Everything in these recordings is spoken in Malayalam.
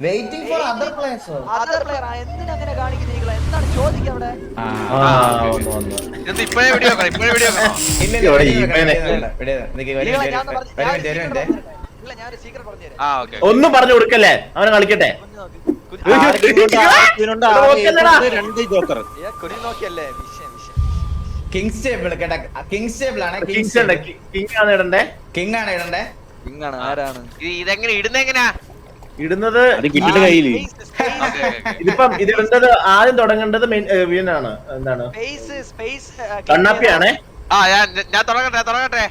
വെയിറ്റിംഗ് ഫോർ അതർ പ്ലേയേഴ്സോ അതർ പ്ലെയർ എന്തിനാ അങ്ങനെ കാണിക്കുന്നത് നിങ്ങൾ എന്താണ് ചോദിക്കുക അവിടെ? ആ ആ, വന്നു വന്നു ഇതെന്ത് ഇപ്പഴേ വീഡിയോ കാണാം? ഇപ്പഴേ വീഡിയോ കാണാം? ഇല്ല ഇവിടെ ഇല്ല, ഇവനെ- ഇല്ല, ഒരു ഞാൻ ഒരു പറഞ്ഞു സീക്രട്ട് പറഞ്ഞുതരാം ആ ഓക്കേ ഒന്നും പറഞ്ഞു കൊടുക്കല്ലേ? അവനെ കളിക്കട്ടെ. രണ്ട് ജോക്കർ. കുരി നോക്കിയല്ലേ? വിഷയം വിഷയം കിങ്സ് ടേബിൾ കേട്ടാ. കിങ്സ് ടേബിൾ ആണ് കിങ്സ് ഉണ്ട് കിങ് ആണ് ഇടണ്ടേ? കിങ് ആണ് ഇടണ്ടേ? ഇങ്ങാണ് ആരാണ്? ഇതെങ്ങനെ ഇടുന്ന എങ്ങനെയാ ഇടുന്നത് കിട്ടിട്ട് കയ്യിൽ. ഇതിപ്പം ഇത് ഇടുന്നത് ആദ്യം തുടങ്ങേണ്ടത് മെയിൻ വീണാണ് എന്താണ്? സ്പേസ് സ്പേസ് കണ്ണാപ്പിയാണേ. ആ ഞാൻ ഞാൻ തുടങ്ങട്ടെ തുടങ്ങട്ടെ.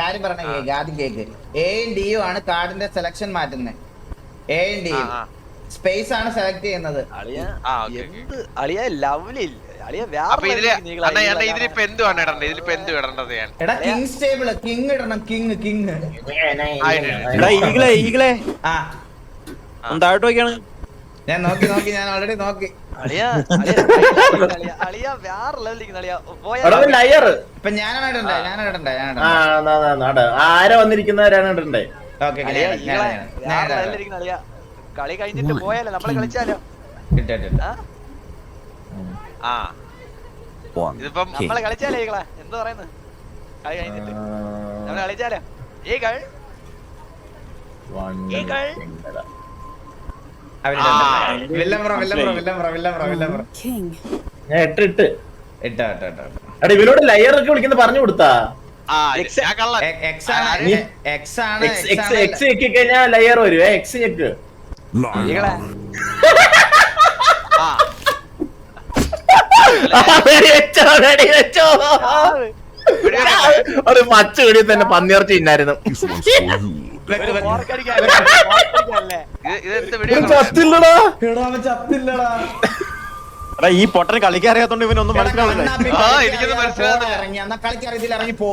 കാര്യം പറഞ്ഞ കേക്ക് ആദ്യം കേക്ക്. എയും ഡിയും ആണ് കാർഡിന്റെ സെലക്ഷൻ മാറ്റുന്നത് എയും ആ ഡിയും സ്പേസ് ആണ് സെലക്ട് ചെയ്യുന്നത്. അളിയ ഓക്കേ, എന്ത് നീകളാ, ഇതിലിപ്പോ ഇതിലിപ്പോ എന്ത് ഇടേണ്ടത് ഞാൻ? എടാ കിങ്സ് ടേബിൾ കിങ് ഇടണം കിങ് കിങ് എടാ ഈകളെ ഈകളെ ആ. താഴോട്ട് നോക്കിയാണ് ഞാൻ നോക്കി നോക്കി ഞാൻ ഓൾറെഡി നോക്കി. ഇപ്പൊ ഞാനാണ് ഇടണ്ടേ ഞാനാണ് ഇടണ്ടേ ഞാൻ ആ നാ, നാ, നാ, ആരെ വന്നിരിക്കുന്നവരാണ് ഇടണ്ടേ? ഓക്കെ കളി കഴിഞ്ഞിട്ട് പോയാലോ നമ്മൾ കളിച്ചാലോ? ആ? ആ. ഇതിപ്പം നമ്മളെ കളിച്ചാലോ ഈകളെ? എന്ത് പറയുന്നു? കളി കഴിഞ്ഞിട്ട്. നമ്മൾ കളിച്ചാലോ? ഈകൾ. ഈകൾ. ഞാൻ ഇട്ട്. ഇട്ടോ ഇട്ടോ ഇട്ടോ ഇട്ടോ. എടാ ഇവനോട് ലയർ ഒക്കെ വിളിക്കുന്ന പറഞ്ഞു കൊടുത്താ. എക്സ് എക്സ് ആണ് X X X X X ആണ്. എക്സ് ഞെക്കി കഴിഞ്ഞാൽ ലയർ വരും എക്സ് ഞെക്ക് ഈകളെ ആ വെടി വെച്ചോ, വെടി വെച്ചോ. ഒരു പച്ച വെടി തന്നെ പന്നിയിറച്ചി ഇന്നായിരുന്നു ചത്തില്ലടാ എടാ, ചത്തില്ലടാ. എടാ ഈ പൊട്ടന് കളിക്കാൻ അറിയാത്തോണ്ട് ഇവനൊന്നും മനസ്സിലാവില്ല കളിക്കാൻ. അറിയത്തില്ല, ഇറങ്ങി പോ.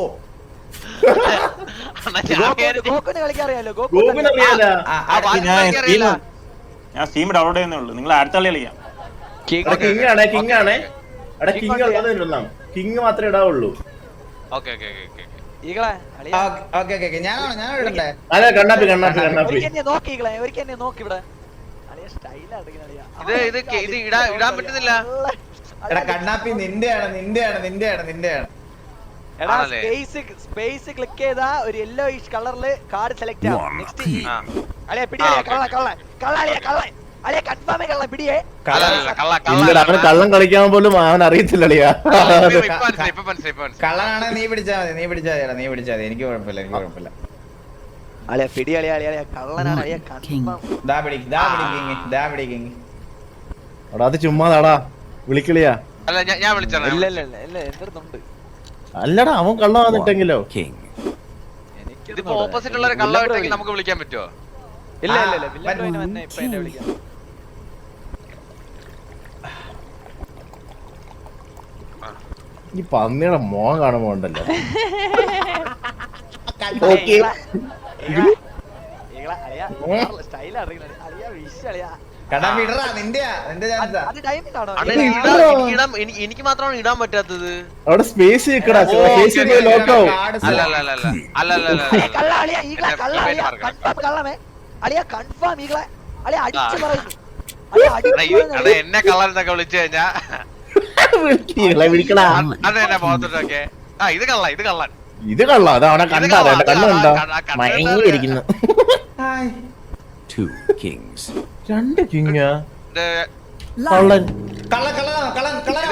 ഞാൻ സ്റ്റീം ഡൗൺലോഡ് ചെയ്യുന്നേ ഉള്ളൂ. നിങ്ങൾ അടുത്ത കളി കളിക്കാം. കിങ് ആണ് കിങ് ആണേ എടാ കിങ് ഇടണം കിങ് മാത്രമേ ഇടാവുള്ളൂ. ഓക്കെ ഓക്കെ ഓക്കെ ഓക്കെ ഈകളെ ഓക്കേ, ഓക്കേ. ഞാനാണോ ഞാനോ ഇടണ്ടേ? അതെ കണ്ണാപ്പി കണ്ണാപ്പി കണ്ണാപ്പി. ഒരിക്കൽ നോക്കി ഈകളെ ഒരിക്കൽ നോക്കി ഇവിടെ. അളിയ സ്റ്റൈലാണ് അളിയ. ഇത് ഇത് കെ- ഇത് ഇടാൻ ഇടാൻ പറ്റുന്നില്ല. എടാ കണ്ണാപ്പി നിന്റെയാണ് നിന്റെയാണ് നിന്റെയാണ് നിന്റെയാണ് എടാ സ്പേസ് സ്പേസ് ക്ലിക്ക് ചെയ്താ ഒരു യെല്ലോ കളറിൽ കാർഡ് സെലക്ട് ആവും. നെക്സ്റ്റ് അളിയ. കള്ള കള്ള കള്ള. കള്ള കള്ള അവന് കള്ളം കളിക്കാൻ പോലും അവൻ അറിയത്തില്ല കള്ളനാണ് നീ പിടിച്ചാ മതി നീ പിടിച്ചാ മതി നീ പിടിച്ചാ മതി. എനിക്ക് കുഴപ്പമില്ല എനിക്ക് കുഴപ്പമില്ല. അളിയ പിടി അളിയ അളിയ കള്ളനാണ് അളിയ. ദാ ദാ പിടിക്കിങ് ദാ പിടിക്കിങ് എടാ അത് ചുമ്മാതാടാ വിളിക്കളിയാ. അല്ല ഞാൻ ഇല്ല ഇല്ല ഇല്ല എന്തെടുത്തുണ്ട് അല്ലടാ അവൻ കള്ളം വന്നിട്ടെങ്കിലോ എനിക്ക് ഇതിപ്പോ ഓപ്പോസിറ്റ് ഉള്ള ഒരു കള്ളമായിട്ടെങ്കിൽ നമുക്ക് വിളിക്കാൻ പറ്റുമോ ഇല്ല ഇല്ല ഇല്ല. വില്ലൻ വന്നേ ഇപ്പൊ എന്നെ വിളിക്കാം ഈ പന്നിയുടെ മോൻ കാണുമ്പോ ഉണ്ടല്ലോ അളിയ, ഓക്കേ. ഈകളെ, ഈകളെ, അളിയ, style ആ അറിയുന്നത്. അളിയ, വിഷ് അളിയ. കണ്ണാപ്പി ഇടറാ നിന്റെയാ നിന്റെ അത് ചാൻസാ അത് timing ആണോ? അണ്ണാ പന്നിയുടെ മോൻ കാണുമ്പോ ഉണ്ടല്ലോ. എനിക്ക് മാത്രമാണ് ഇടാൻ പറ്റാത്തത്. അവിടെ സ്പേസ് നിക്കടാ സ്പേസ് ലോക്കാവും അളിയ, അളിയ, ഈകളെ, അളിയ, അടിച്ച് പറയുന്നു. ഈ- എന്നെ കള്ളാരെന്നൊക്കെ വിളിച്ചു കഴിഞ്ഞാ പോകത്തോട്ടൊക്കെ ആ ഇത് കള്ള ഇത് കള്ളൻ ഇത് കള്ള അത് അവനെ ഇത് കണ്ടാ കള്ളാ, അവന്റെ അത് കണ്ണ് കണ്ടോ. മയങ്ങിയിരിക്കുന്നു. രണ്ട് കള്ളൻ. കള്ളൻ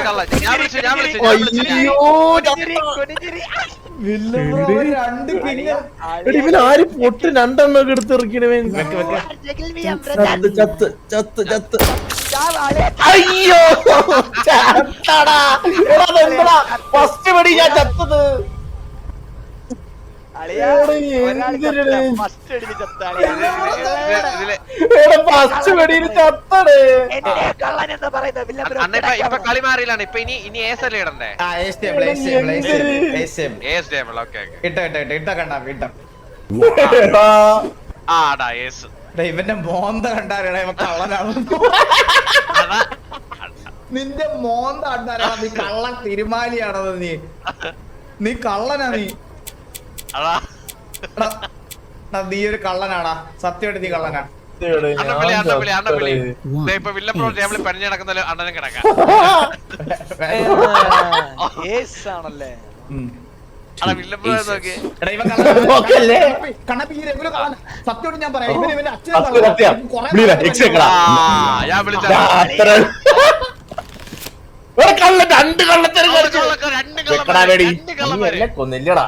കള്ളൻ കിങ് എടി, ഇവൻ ആര് പൊട്ട് രണ്ടെണ്ണൊക്കെ ഒക്കെ എടുത്തിറക്കണവൻ ജഗിൽ വി എം ബ്രദർ. ചത്ത് ചത്ത് ചത്ത് ചത്ത്. അയ്യോ ചത്തടാ. എടാ ഫസ്റ്റ് പടി ഞാൻ ചത്തത്. ഫസ്റ്റ് പടിയിൽ ചത്തടേ. അണ്ണ ഇപ്പൊ കളി മാറിയില്ലാണ് ഇപ്പൊ ഇനി ഇനി ഏസ് അല്ലേ ഇടണ്ടേ? ഇട്ടോ ഇട്ടോ ഇട്ടോ ഇട്ടോ കണ്ണാപ്പി ഇട്ടോ. എടാ. ആ അടാ ഏസ് ഇവന്റെ മോന്ത ഇവൻ കള്ളനാണ് നിന്റെ മോന്ത കണ്ടാലേ നീ കള്ള തിരുമാലിയാണത് നീ നീ കള്ളനാ നീ നീ ഒരു കള്ളനാടാ സത്യമായിട്ട് നീ കള്ളനാ ഇപ്പൊ വില്ലപ്രോ ace. ടേബിളിൽ പനിഞ്ഞ് നടക്കുന്ന അണ്ണനും കിടക്കാം ഏസ് ആണല്ലേ സത്യമായിട്ട് ഞാൻ പറയാം. ഇവന്റെ ഒരു കള്ള രണ്ട് കള്ളത്തരം കൊന്നില്ലടാ.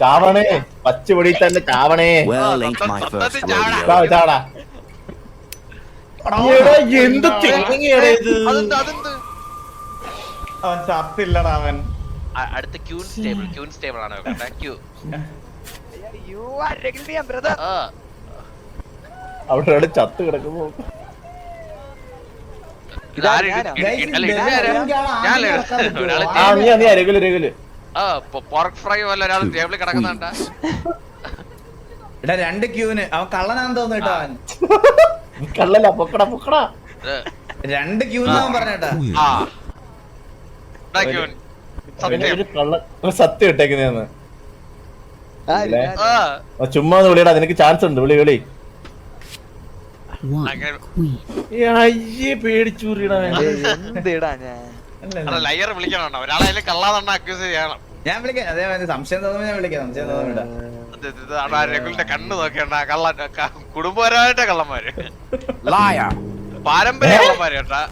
ചാവണേ. പച്ചപൊടി തന്നെ ചാവണേ. ചാവടാ. എന്ത് ഇത്? അവൻ ചത്തില്ലടാ അവൻ. അടുത്ത ക്യൂൻ സ്റ്റേബിൾ ക്യൂൻ സ്റ്റേബിൾ ആണ് വെക്കട്ടെ ക്യൂ യു ആർ രഗിലിയം ബ്രദർ ആ. അവിടെ ഒരാൾ ചത്ത് കിടക്കുന്നു ഒരാൾ എടാ രണ്ട് ക്യൂന് അവൻ കള്ളനാന്ന് അവൻ. കള്ളല്ല പൊക്കടാ പൊക്കടാ. രണ്ട് ക്യൂന്ന് അവൻ പറഞ്ഞേട്ടാ സത്യം. ഒരു കള്ള ഒരു സത്യം ഇട്ടേക്കുന്നതെന്ന് ആ ആ, ചുമ്മാ ഒന്ന് വിളിയടാ നിനക്ക് ചാൻസ് ഉണ്ട്. വിളി വിളി. അയ്യേ പേടിച്ചൂറിയടാ എന്തിടാ ഞാൻ? അല്ല ലയർ വിളിക്കണം ഒരാളെ അതിൽ കള്ളാതെണ്ണ അക്യൂസ് ചെയ്യണം. ഞാൻ വിളിക്കാം. അതേമാതിരി സംശയം ഞാൻ വിളിക്കാം. സംശയം തോന്നുന്നുണ്ട് കണ്ണ് നോക്കേണ്ട കള്ള കുടുംബപരമായിട്ട കള്ളന്മാര്. പാരമ്പര്യ കള്ളന്മാര് കേട്ടാ.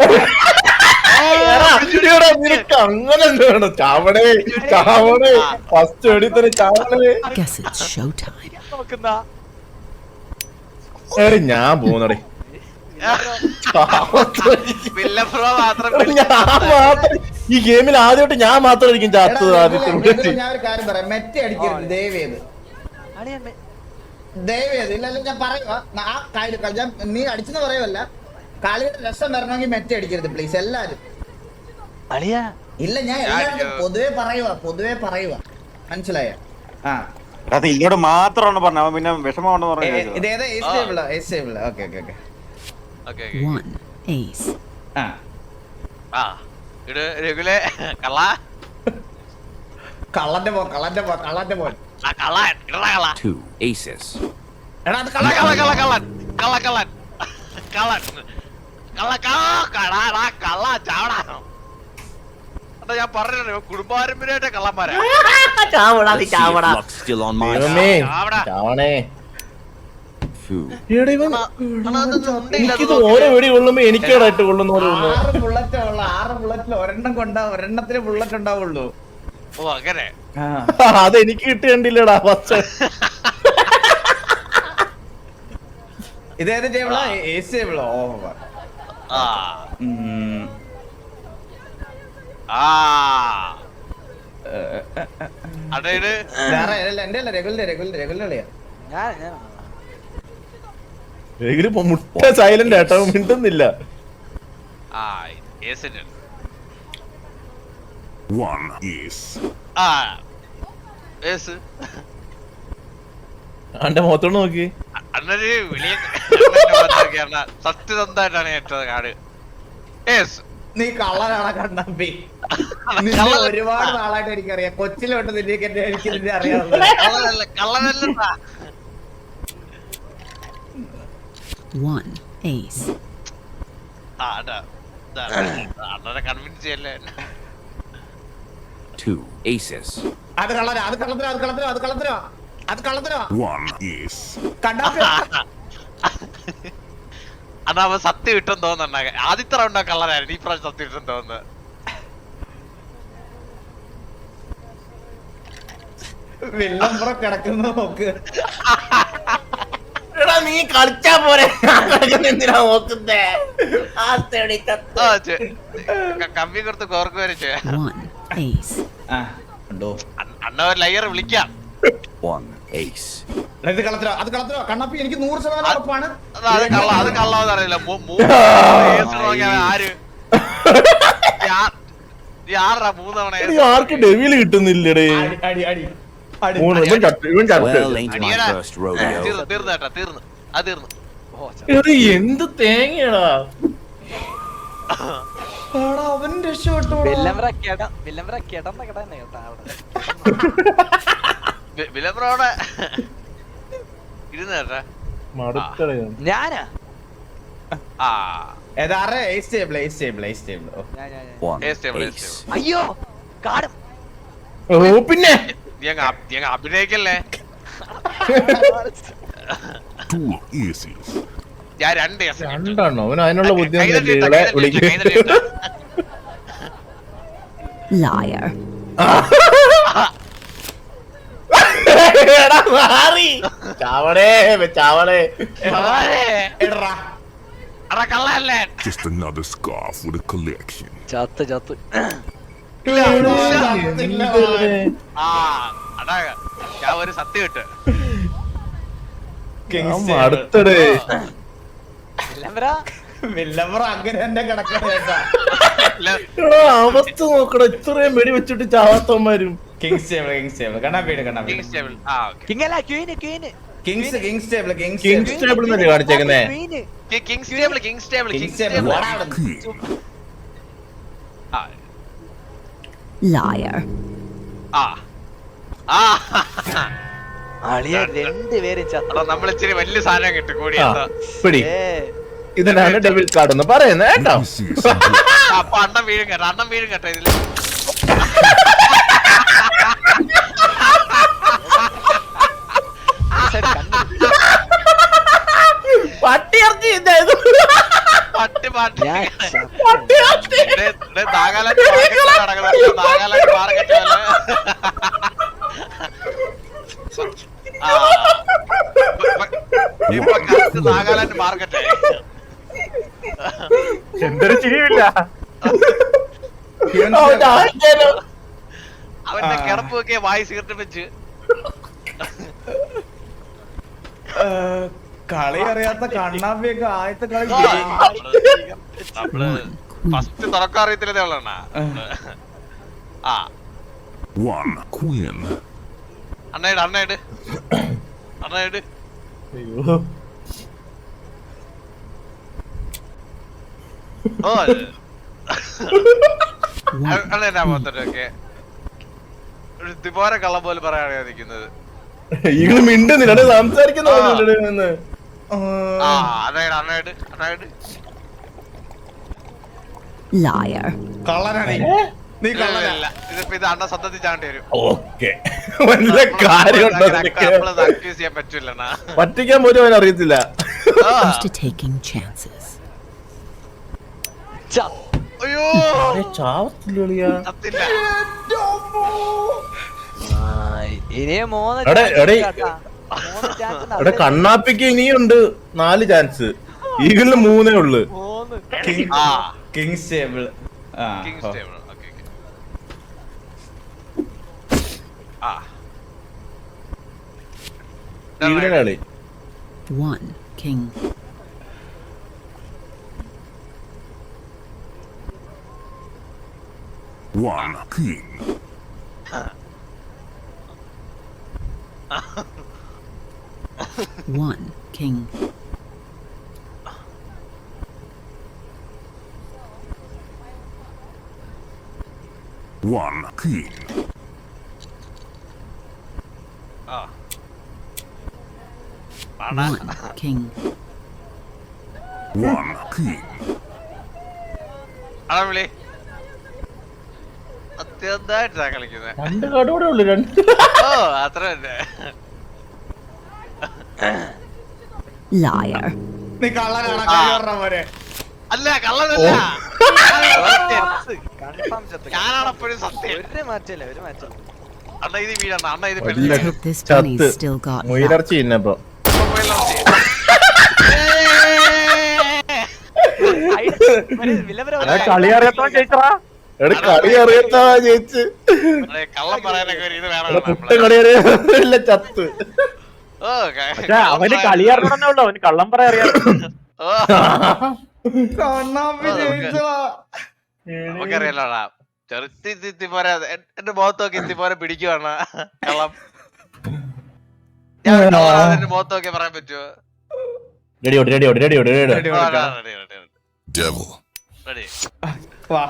നിനക്ക് അങ്ങനെ വേണം? ചാവണേ ചാവണേ ഫസ്റ്റ് തന്നെ ചാവണേ. Guess it's showtime. നോക്കുന്ന. ഏയ്, ഞാൻ പോന്നടേ വില്ലപ്രോ മാത്രം ഞാൻ മാത്രം ഈ ഗെയിമിൽ ആദ്യമായിട്ട് ഞാൻ മാത്രമായിരിക്കും എടാ, ചാത്തത് ആദ്യത്തെ വിളിച്ച്. ഞാൻ ഒരു കാര്യം പറയാം. മെറ്റ അടിക്കരുത് ദയവേത് ഇല്ലല്ലോ ഞാൻ പറയുക ഞാൻ നീ അടിച്ചെന്ന് പറയുമല്ല കളിയുടെ രസം വരണമെങ്കിൽ മെറ്റ അടിക്കരുത് പ്ലീസ് എല്ലാരും. അളിയ. ഇല്ല ഞാൻ എല്ലാവരും പൊതുവെ പറയുക പൊതുവെ പറയുക മനസ്സിലായ? ആ. അത് ഇങ്ങോട്ട് മാത്രമാണ് പറഞ്ഞത് അവൻ പിന്നെ വിഷമമാണെന്ന് പറഞ്ഞു ഇത് ഏതാ? ഏസ് ടേബിളോ ace ടേബിളോ okay okay okay okay One ace. ആ. ആ. ഇട് രഘുലെ. കള്ള. കള്ളന്റെ പോ കള്ളന്റെ പോ കള്ളന്റെ പോ ആ കള്ള. ഇടണ കള്ള. Two aces. എടാ അത് കള്ള കള്ള കള്ള കള്ള കള്ളൻ കള്ള കള്ളൻ. കള്ളൻ. ഞാൻ പറഞ്ഞു കുടുംബപാരമ്പര്യമായിട്ട് കള്ളന്മാരാ. ചാവടാ still on my ദൈവമേ. ചാവടാ. ചാവണേ. ഇവൻ- എനിക്കിത് ഓരോ വെടി കൊള്ളുമ്പോ എനിക്കേടായിട്ട് കൊള്ളുന്ന പോലെ തോന്നുന്നു. ആറ് ബുള്ളറ്റ് ഉള്ള ആറ് ബുള്ളറ്റിൽ ഒരെണ്ണം കൊണ്ടാ ഒരെണ്ണത്തിന് ബുള്ളറ്റ് ഉണ്ടാവുള്ളൂ. ഓ അങ്ങനെ. ആ. അത് എനിക്ക് കിട്ടിയണ്ടില്ലടാ പച്ച. ഇതേത് ടേബിളാ ഏസ് ടേബിളോ ഓ. മുട്ട സൈലന്റ് ആട്ടോ മിണ്ടുന്നില്ല. ആ ഏസിന്റെ One ace. ആ ഏസ് അവന്റെ മുഖത്തോട് നോക്കി. അണ്ണൊരു വിളിയ സത്യസന്ധമായിട്ടാണ് ഏറ്റത് കാട്. നീ കള്ളനാണ കണ്ണമ്പി നിന്നെ ഒരുപാട് നാളായിട്ട് എനിക്കറിയാം. കൊച്ചിലോട്ട് നിന്നെ എനിക്ക് നിന്നെ അറിയാവുന്നത്. One ace. കൺവിൻസ് ചെയ്യല്ലേ? Two aces. അത് കള്ളനാ അത് കള്ളത്തിനോ അത് കള്ളത്തിനോ അത് കള്ളത്തിനോ അത് അണ്ണാ അവൻ സത്യം ഇട്ടെന്ന് തോന്നുന്നുണ്ട. ആദ്യത്തെ റൗണ്ട് കള്ളനായിരുന്നു. ഈ പ്രാവശ്യം സത്യം ഇട്ടെന്ന് തോന്നുന്നു. വെള്ളംപുറം കിടക്കുന്ന നോക്ക്. എടാ നീ കളിച്ചാ പോരെ. എന്തിനാ നോക്കുന്നേ? കമ്പി കൊടുത്ത് കോർക്ക് വരെ ചെയ്യാം. One ace. ആ ഉണ്ടോ അണ്ണ ഒരു ലയർ വിളിക്കാം. One ace. എടാ, ഇത് അത് കളത്തിനോ കണ്ണാപ്പി എനിക്ക് നൂറ് ശതമാനം ഉറപ്പാണ്. അത് അത് കള്ള അത് കള്ളാന്ന് അറിയില്ല. മൂ- മൂന്ന് ace നോക്കിയാ ആര്? നീ ആരെടാ മൂന്നവണ എടീ, ആർക്ക് ഡെവിൽ കിട്ടുന്നില്ലടേ. അടി അടി അടി. അടി. മൂന്ന് ഇവൻ ചത്ത് ഇവൻ ചത്ത് Well, ain't my first rodeo. തീർന്നു തീർന്നു കേട്ടാ തീർന്നു. അത് തീർന്നു. ഓ ച- എടീ, എന്ത് തേങ്ങയാടാ? എടാ, അവൻ രക്ഷപ്പെട്ടു വില്ലംബ്ര കിട വില്ലംബ്ര കിടന്ന കിടന്നെ കേട്ടാ അവിടെ. വിലപ്രോടെ ഇരുന്ന് കേട്ടാ. മടുത്തടേ ഞാനാ. അയ്യോ കാടും. ഓ പിന്നെ? അഭിനയിക്കല്ലേ. ഞാൻ രണ്ട്. രണ്ടെണ്ണോ. അവന് അതിനുള്ള ബുദ്ധി കൈ തട്ടി ഇട്ട, ഇവിടെ കൈ തട്ടി ഇട്ട, വിളിക്കും കൈ തട്ടി ഇട്ട. Liar. എടാ, എടാ. എടാ കള്ളല്ലേ Just another scarf with a collection. ചത്ത് ചത്ത്. ആ അടാ ഞാൻ ഒരു സത്യം ഇട്ട്. അടുത്തടേ വരാ വില്ലവർ അങ്ങനെ തന്നെ കിടക്കണ കേട്ടാ. അവസ്ഥ നോക്കണം ഇത്രയും വെടി വെച്ചിട്ട് ചാവാത്തവന്മാരും. കിങ്സ് ടേബിൾ കിങ്സ് ടേബിൾ കണ്ണാ വീട് കണ്ണാ. വീട് കിങ്സ് ടേബിൾ ആ okay. കിങ്ങല queen queen kings kings table kings kings table എന്നല്ലേ കാണിച്ചേക്കുന്നേ? Kings table kings table kings table ആ ആ അളിയ രണ്ടുപേരും ചത്ത. വലിയ സാധനം കിട്ടും. കൂടി ആ എന്താ? പിടി. ഇതിനാണ് ഡെബിൾ കാർഡ് എന്ന് പറയുന്നത് കേട്ടോ. അപ്പൊ അണ്ണം വീഴും കേട്ടോ. അണ്ണം വീഴും കേട്ടോ ഇതിൽ. പട്ടി ഇറച്ചി ഇതായത് പട്ടി പാട്ടി. പട്ടി ഇറച്ചി. ഡേ- ഡേ നാഗാലാൻഡ് മാർക്കറ്റ് നടക്കുന്നുണ്ട് നാഗാലാൻഡ് മാർക്കറ്റ് പോലെ ഇപ്പൊ- കറക്റ്റ് നാഗാലാൻഡ് മാർക്കറ്റ് എന്തൊരു ചിരിയില്ല അവന്റെ ആൾക്കാരോ അവന്റെ ആ. കിടപ്പ് ഒക്കെ വായി സിഗരറ്റ് വെച്ച്. കളി അറിയാത്ത കണ്ണാമ്പിയൊക്കെ ആദ്യത്തെ കളി നമ്മൾ ഫസ്റ്റ് തുറക്കം അറിയത്തില്ലേ ഉള്ളണ്ണ ആ. അണ്ണയുടെ. അണ്ണയിട് അണ്ണയിട് ഓ. അണ്ണേന്റെ ഒരു കള്ളം പോലെ പറയാനാണ് നിൽക്കുന്നത്. ഇങ്ങനെ മിണ്ടുന്നില്ല. എടാ, അണ്ണയിട് അണ്ണയിട് കള്ളനാണ് നീ കള്ളനല്ല ഇതിപ്പോ ഇത് അണ്ണ സത്യത്തിൽ ചാണ്ടി വരും. ഓക്കേ. വല്ല കാര്യമുണ്ടോ അക്യൂസ് ചെയ്യാൻ പറ്റില്ല അണ്ണാ. പറ്റിക്കാൻ പോലും അവൻ അറിയത്തില്ല. അയ്യോ. ചാവത്തില്ല സത്തില്ല ഇനി മൂന്ന് അവിടെ കണ്ണാപ്പിക്ക് ഇനിയുണ്ട് നാല് ചാൻസ്. ഈഗിളിന് മൂന്നേ ഉള്ളു. മൂന്ന്. ആ. Kings table. ആ കിങ്സ് ടേബിൾ. Okay okay. ആ. ഈഗിളിന് കളി. One king. One king. One king. One king. പണ One king. One king. അതാ അത്യന്തായിട്ടാ കളിക്കുന്നത് രണ്ട് കാർഡ് കൂടെ ഉള്ളു രണ്ട് ഓ അത്ര തന്നെ Liar. നീ കള്ളനാണ് പോലെ അല്ല കള്ളനല്ല. ഞാനാണ് അപ്പോഴും സത്യം. ഒരു മാറ്റല്ല ഒരു മാറ്റല്ല അണ്ണ ഇത് വീഴണ്ട. അണ്ണ ഇത് വലിയ പെണ്ണ്. Hope this bunny's ചത്ത് still got luck. മുയിലർച്ചി ഇന്നപ്പോ കളി അറിയാത്തവൻ ചേച്ചറാ എടാ കളി കള്ളം പറയാനൊക്കെ ഒരു ഇത് എടാ, വേണം. പുട്ട കളി ചത്ത്. ക- അവന് കളി അറിയണമെന്നേ ഉള്ളൂ. അവന് കള്ളം പറയാ അറിയാം ഓ, കണ്ണാപ്പി ആ, നമുക്ക് ജയിച്ചതാ. നമുക്കറിയാലോടാ ചെറുത്തി തിത്തി പോരാ എന്റെ മുഖത്ത് നോക്കി എത്തി പോരാ പിടിക്കുവാണ. കള്ളം. ഞാൻ എന്റെ മുഖത്ത് നോക്കി പറയാൻ പറ്റുമോ റെഡി ഓടി റെഡി ഓടി റെഡി ഓടി ready ready. Ready ready Devil. Ready. വാ.